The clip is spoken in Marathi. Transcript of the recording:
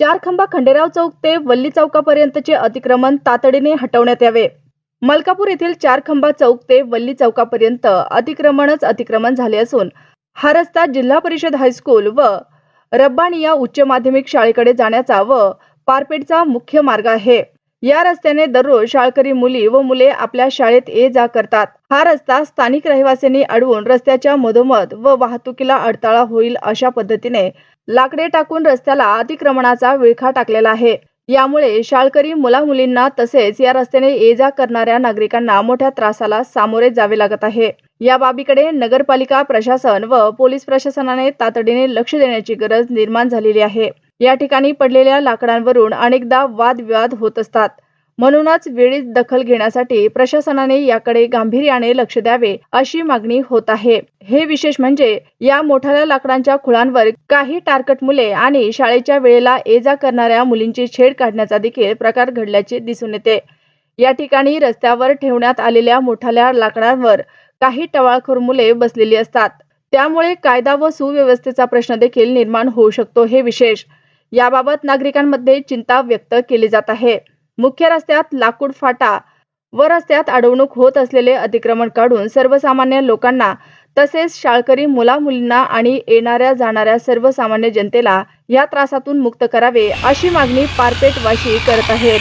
खंडेराव चौक ते वल्ली चौकापर्यंतचे अतिक्रमण तातडीने हटवण्यात यावे. मलकापूर येथील चार खंबा चौक ते वल्ली चौकापर्यंत अतिक्रमणच अतिक्रमण झाले असून हा रस्ता जिल्हा परिषद हायस्कूल व रब्बानिया उच्च माध्यमिक शाळेकडे जाण्याचा व पारपेटचा मुख्य मार्ग आहे. या रस्त्याने दररोज शाळकरी मुली व मुले आपल्या शाळेत ये जा करतात. हा रस्ता स्थानिक रहिवासींनी अडवून रस्त्याच्या मधोमध व वाहतुकीला अडथळा होईल अशा पद्धतीने लाकडे टाकून रस्त्याला अतिक्रमणाचा विळखा टाकलेला आहे. यामुळे शाळकरी मुला मुलींना तसेच या रस्त्याने ये जा करणाऱ्या नागरिकांना मोठ्या त्रासाला सामोरे जावे लागत आहे. या बाबीकडे नगरपालिका प्रशासन व पोलीस प्रशासनाने तातडीने लक्ष देण्याची गरज निर्माण झालेली आहे. या ठिकाणी पडलेल्या लाकडांवरून अनेकदा वादविवाद होत असतात. म्हणूनच वेळीच दखल घेण्यासाठी प्रशासनाने याकडे गांभीर्याने लक्ष द्यावे अशी मागणी होत आहे. हे विशेष म्हणजे या मोठ्या लाकडांच्या खुळांवर काही टारकट मुले आणि शाळेच्या वेळेला ये जा करणाऱ्या मुलींची छेड काढण्याचा देखील प्रकार घडल्याचे दिसून येते. या ठिकाणी रस्त्यावर ठेवण्यात आलेल्या मोठाल्या लाकडांवर काही टवाळखोर मुले बसलेली असतात. त्यामुळे कायदा व सुव्यवस्थेचा प्रश्न देखील निर्माण होऊ शकतो हे विशेष. याबाबत नागरिकांमध्ये चिंता व्यक्त केली जात आहे. मुख्य रस्त्यात लाकूड फाटा व रस्त्यात अडवणूक होत असलेले अतिक्रमण काढून सर्वसामान्य लोकांना तसेच शाळकरी मुला मुलींना आणि येणाऱ्या जाणाऱ्या सर्वसामान्य जनतेला या त्रासातून मुक्त करावे अशी मागणी पारपेट वाशी करत आहेत.